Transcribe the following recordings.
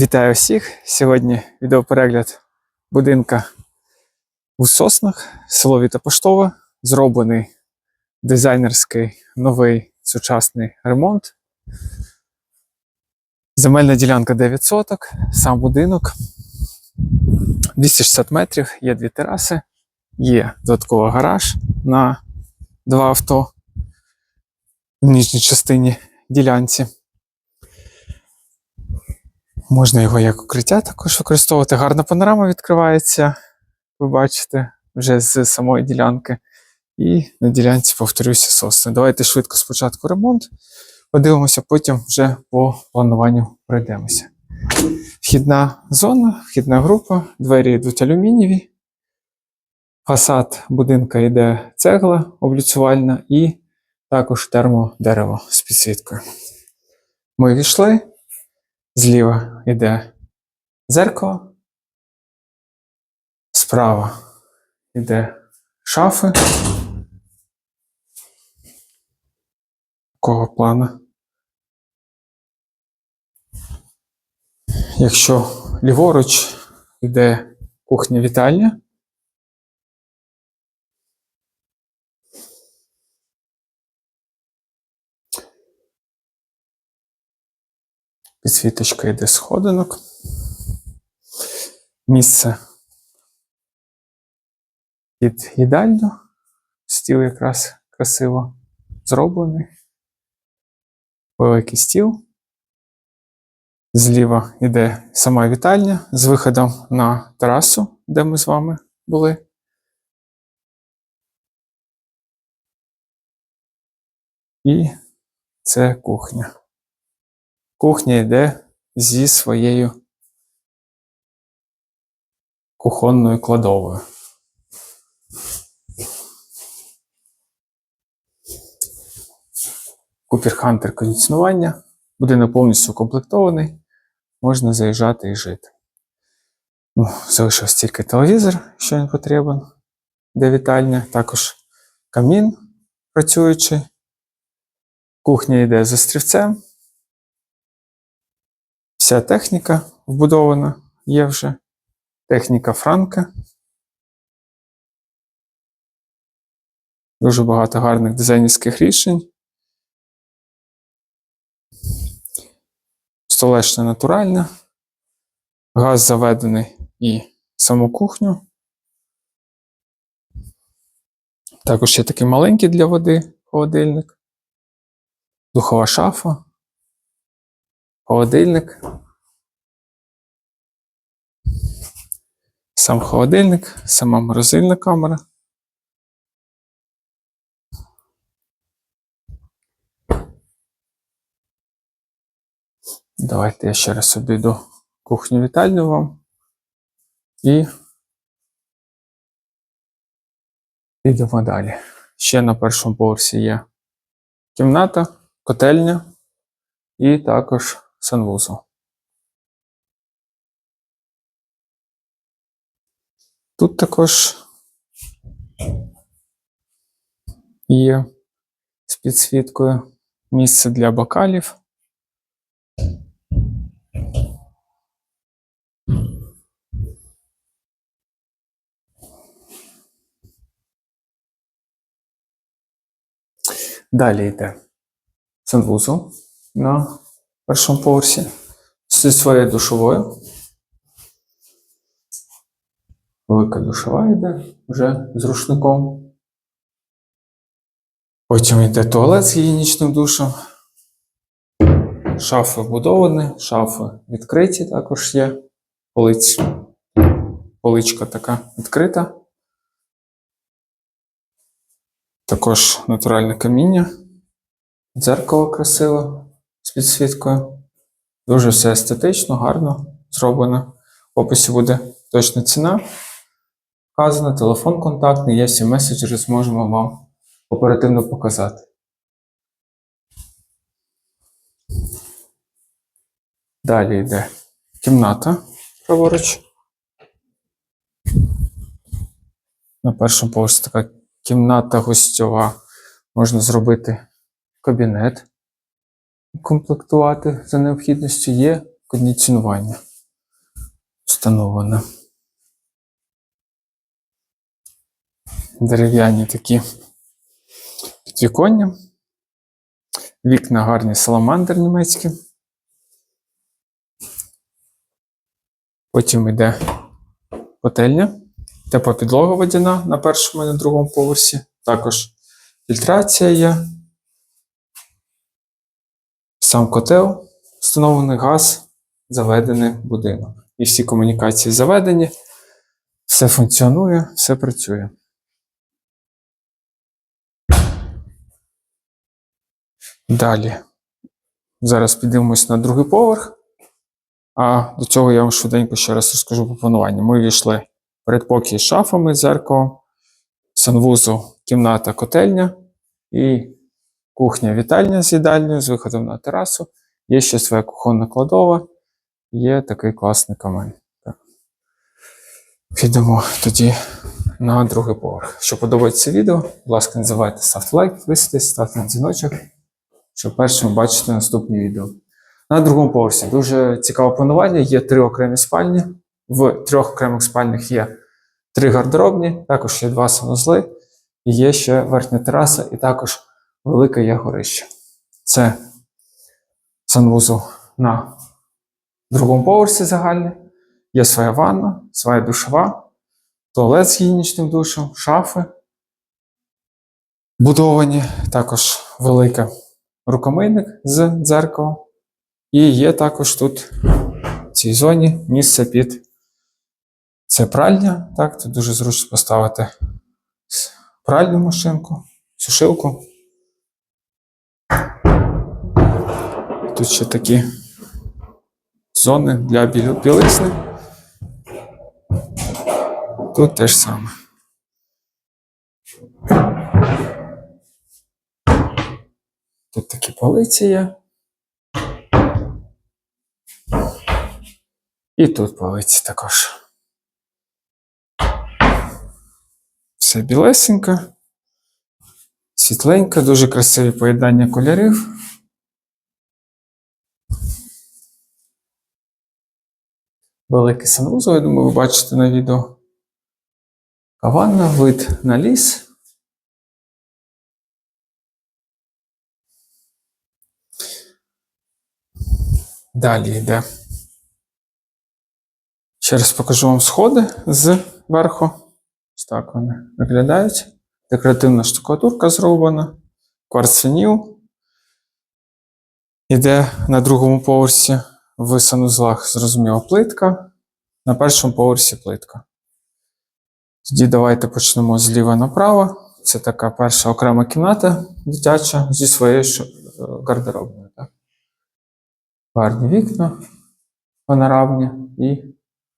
Вітаю всіх! Сьогодні відеоперегляд будинка у Соснах, село Вітопоштове. Зроблений дизайнерський новий сучасний ремонт. Земельна ділянка 9 соток, сам будинок 260 метрів, є дві тераси, є додатковий гараж на два авто в нижній частині ділянці. Можна його як укриття також використовувати. Гарна панорама відкривається, ви бачите, вже з самої ділянки. І на ділянці, повторюся, сосни. Давайте швидко спочатку ремонт. Подивимося, потім вже по плануванню пройдемося. Вхідна зона, вхідна група, двері йдуть алюмінієві. Фасад будинка йде цегла облюцювальна і також термодерево з підсвіткою. Ми війшли. Зліва йде дзеркало, справа йде шафи. Такого плана. Якщо ліворуч йде кухня-вітальня, Підсвіточка йде сходинок. Місце під їдальню. Стіл якраз красиво зроблений. Великий стіл. Зліва йде сама вітальня з виходом на терасу, де ми з вами були. І це кухня. Кухня йде зі своєю кухонною кладовою. Купер Хантер кондиціонування. Будинок повністю укомплектований. Можна заїжджати і жити. Ну, залишився тільки телевізор, що він потрібен, де вітальня. Також камін працюючий. Кухня йде з острівцем. Вся техніка вбудована є вже. Техніка Франка. Дуже багато гарних дизайнерських рішень. Столешня натуральна. Газ заведений і саму кухню. Також є такий маленький для води холодильник. Духова шафа. Холодильник. Сам холодильник, сама морозильна камера. Давайте я ще раз обійду кухню вітальню вам. І підемо далі. Ще на першому поверсі є кімната, котельня і також санвузол. Тут також є з підсвіткою місце для бокалів. Далі йде санвузол на першому поверсі зі своєю душовою. Велика душова йде вже з рушником. Потім йде туалет з гігієнічним душем. Шафи вбудовані, шафи відкриті також є. Полиць. Поличка така відкрита. Також натуральне каміння. Дзеркало красиве з підсвіткою. Дуже все естетично, гарно зроблено. В описі буде точна ціна. Вказано, телефон контактний, є всі меседжери, зможемо вам оперативно показати. Далі йде кімната праворуч. На першому поверсі така кімната гостьова. Можна зробити кабінет, комплектувати за необхідністю є кондиціонування. встановлено. Дерев'яні такі підвіконня. Вікна гарні саламандр німецькі. Потім йде котельня, тепла підлога водяна на першому і на другому поверсі. Також фільтрація є. Сам котел, встановлений газ, заведений будинок. І всі комунікації заведені, все функціонує, все працює. Далі. Зараз підіймемось на другий поверх. А до цього я вам швиденько ще раз розкажу по плануванню. Ми війшли передпокій з шафами, зеркалом, санвузол, кімната, котельня і кухня, вітальня з їдальнею з виходом на терасу. Є ще своя кухонна кладова, є такий класний камин. Так. Підемо тоді на другий поверх. Якщо подобається відео, будь ласка, не забувайте ставте лайк, підписуйтесь, ставте на дзвіночок, щоб першими бачити наступні відео. На другому поверсі дуже цікаве планування. Є три окремі спальні. В трьох окремих спальнях є три гардеробні, також є два санузли, і є ще верхня тераса, і також велике є горище. Це санвузол на другому поверсі загальний. Є своя ванна, своя душова, туалет з гігієнічним душем, шафи. Будовані також великий рукомийник з дзеркалом. І є також тут в цій зоні місце під це пральня. Так, тут дуже зручно поставити пральну машинку, сушилку. Тут ще такі зони для біл- білизни. Тут теж саме. Тут такі полиці. І тут полиці також. Все білесенько, світленько, дуже красиві поєднання кольорів. Великий санвузол, я думаю, ви бачите на відео. Каванна, вид на ліс. Далі йде. Ще раз покажу вам сходи зверху. Ось так вони виглядають. Декоративна штукатурка зроблена, кварцвініл. Іде на другому поверсі в санузлах, зрозуміло, плитка. На першому поверсі плитка. Тоді давайте почнемо зліва направо. Це така перша окрема кімната дитяча зі своєю е, гардеробною. Так? Гарні вікна панорамні і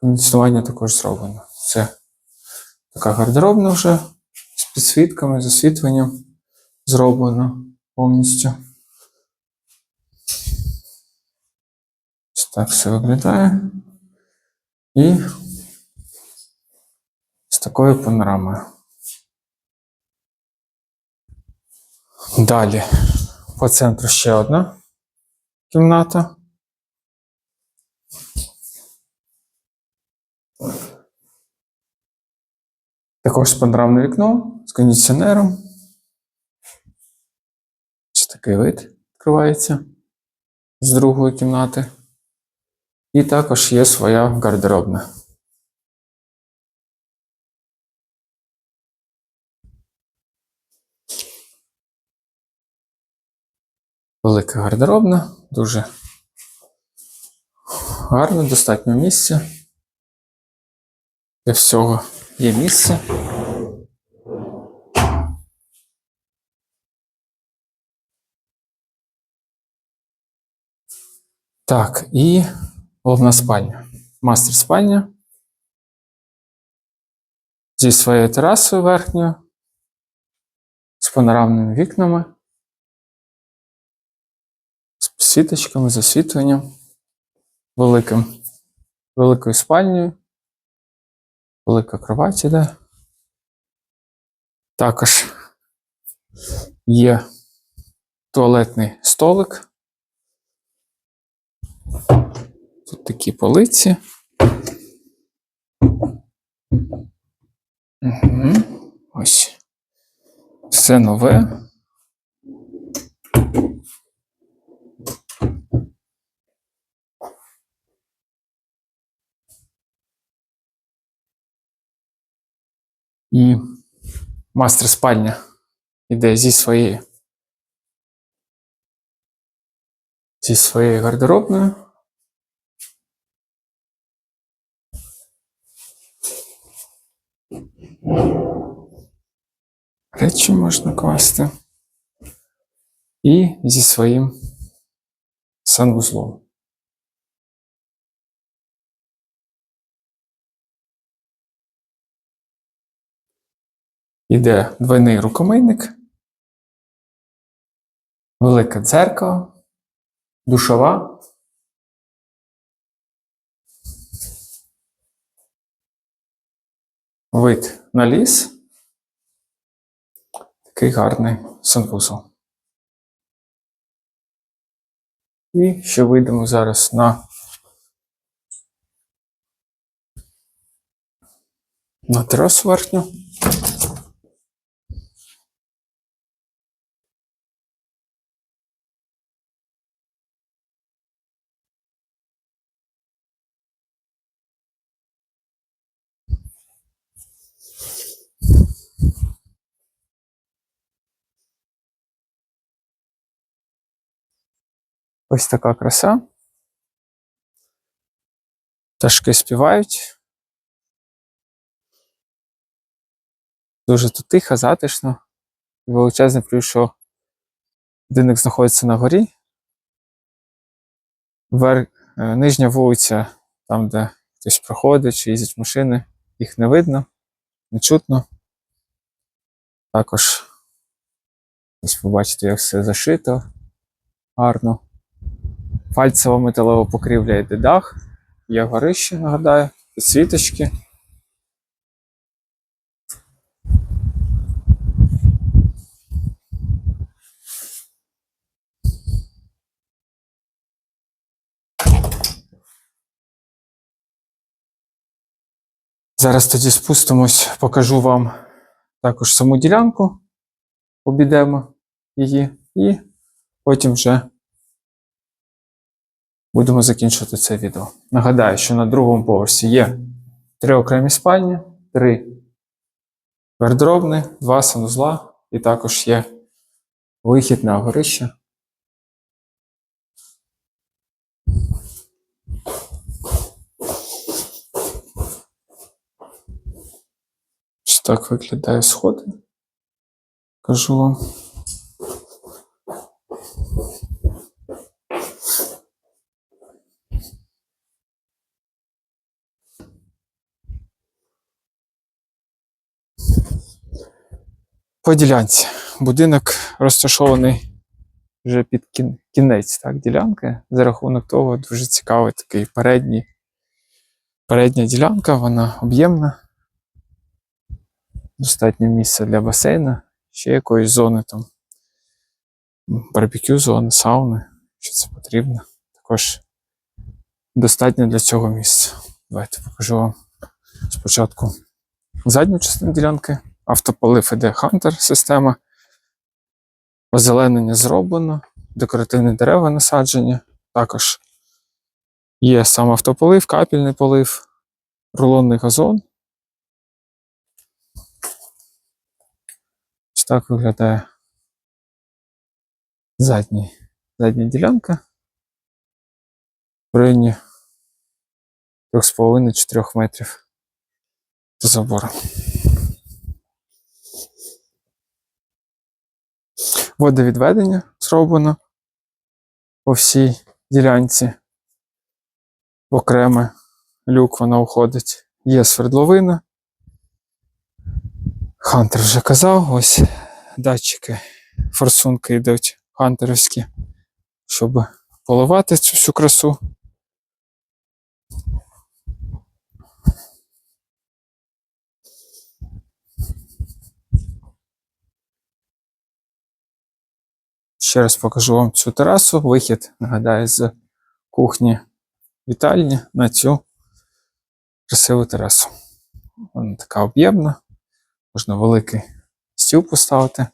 кондиціонування також зроблено. Це така гардеробна вже з підсвітками, з освітленням зроблено повністю. Ось так все виглядає. І з такою панорамою. Далі по центру ще одна кімната. Також панорамне вікно з кондиціонером. Ось такий вид відкривається з другої кімнати. І також є своя гардеробна. Велика гардеробна, дуже гарно, достатньо місця. Для всього є місце. Так, і головна спальня. Мастер спальня. Зі своєю терасою верхньою, з панорамними вікнами, з сіточками, з освітленням, великим, великою спальнею, Велика кровать іде. Також є туалетний столик. Тут такі полиці. Угу. Ось. Все нове. І мастер спальня іде зі своєї. Зі своєю гардеробною. Речі можна класти. І зі своїм санвузлом. Іде двойний рукомийник, велике дзеркало, душова. Вид на ліс. Такий гарний санвузол. І ще вийдемо зараз на, на терасу верхню. Ось така краса. Пташки співають. Дуже тут тихо, затишно. Величезний плюс, що будинок знаходиться на горі. Вер... е, Нижня вулиця, там, де хтось проходить чи їздять машини, їх не видно, не чутно. Також ось побачите, як все зашито гарно. Фальцева металева покрівля йде дах, є горище, нагадаю, підсвіточки. Зараз тоді спустимось, покажу вам також саму ділянку, обійдемо її, і потім вже будемо закінчувати це відео. Нагадаю, що на другому поверсі є три окремі спальні, три гардеробні, два санузла, і також є вихід на горище. Так виглядає сходи. Кажу вам. По ділянці. Будинок розташований вже під кінець так, ділянки. За рахунок того дуже цікавий такий передній. Передня ділянка, вона об'ємна. Достатньо місця для басейну, ще якоїсь зони там. Барбекю зони, сауни, що це потрібно. Також достатньо для цього місця. Давайте покажу вам спочатку задню частину ділянки. Автополив іде Hunter система. Озеленення зроблено, декоративні дерева насаджені. Також є сам автополив, капельний полив, рулонний газон. Ось так виглядає задній, задня ділянка. В районі 3,5-4 метрів до забору. Водовідведення зроблено по всій ділянці. Окреме люк вона уходить. Є свердловина. Хантер вже казав, ось датчики, форсунки йдуть хантерівські, щоб поливати цю всю красу. Ще раз покажу вам цю терасу. Вихід, нагадаю, з кухні вітальні на цю красиву терасу. Вона така об'ємна, можна великий стіл поставити.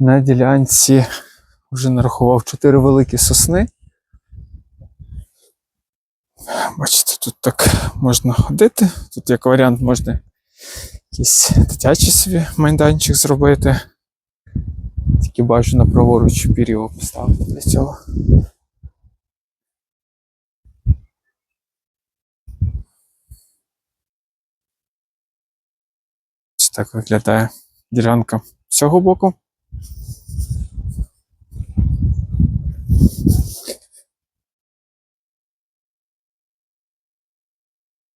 На ділянці вже нарахував чотири великі сосни. Бачите, тут так можна ходити. Тут як варіант можна якийсь дитячий собі майданчик зробити. Тільки бажано праворуч пір'їво поставити для цього. Ось так виглядає ділянка з цього боку.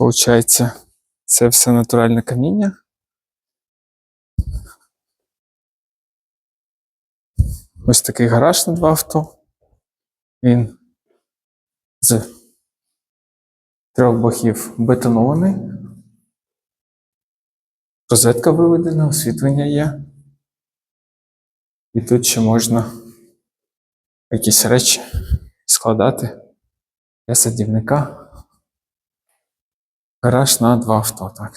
Получається, це все натуральне каміння. Ось такий гараж на два авто. Він з трьох боків бетонований. Розетка виведена, освітлення є. І тут ще можна якісь речі складати для садівника. Гараж на два авто, так.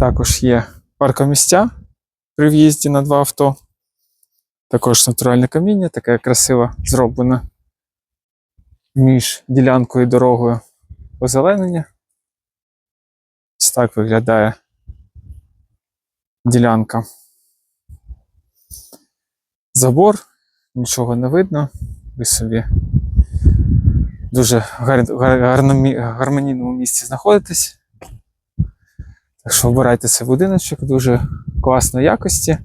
Також є паркомістя при в'їзді на два авто. Також натуральне каміння, таке красиво зроблено між ділянкою і дорогою озеленення. Ось так виглядає ділянка. Забор, нічого не видно. Ви собі дуже гармонійному місці знаходитесь. Так що обирайте цей будиночок дуже класної якості.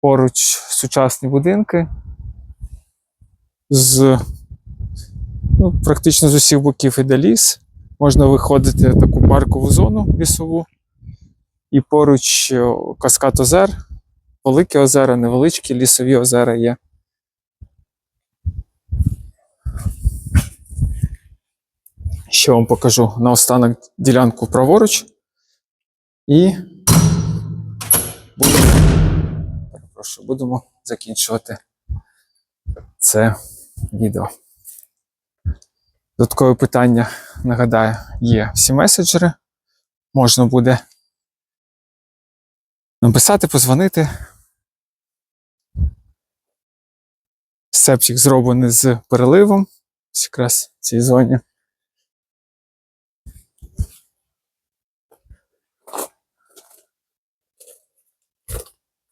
Поруч сучасні будинки з ну, практично з усіх боків іде ліс. Можна виходити в таку паркову зону лісову. І поруч о, каскад озер, великі озера, невеличкі лісові озера є. Ще вам покажу наостанок ділянку праворуч. І будемо, перепрошую, будемо закінчувати це відео. Додаткове питання, нагадаю, є всі меседжери. Можна буде написати, позвонити. Септик зроблений з переливом. Ось якраз в цій зоні.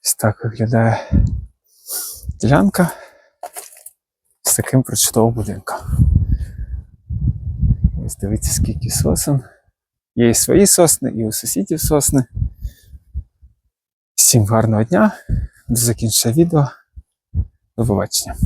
Ось так виглядає ділянка з таким прочудовим будинком. Ось дивіться, скільки сосен. Є і свої сосни, і у сусідів сосни. Всім гарного дня. До закінчення відео. До побачення.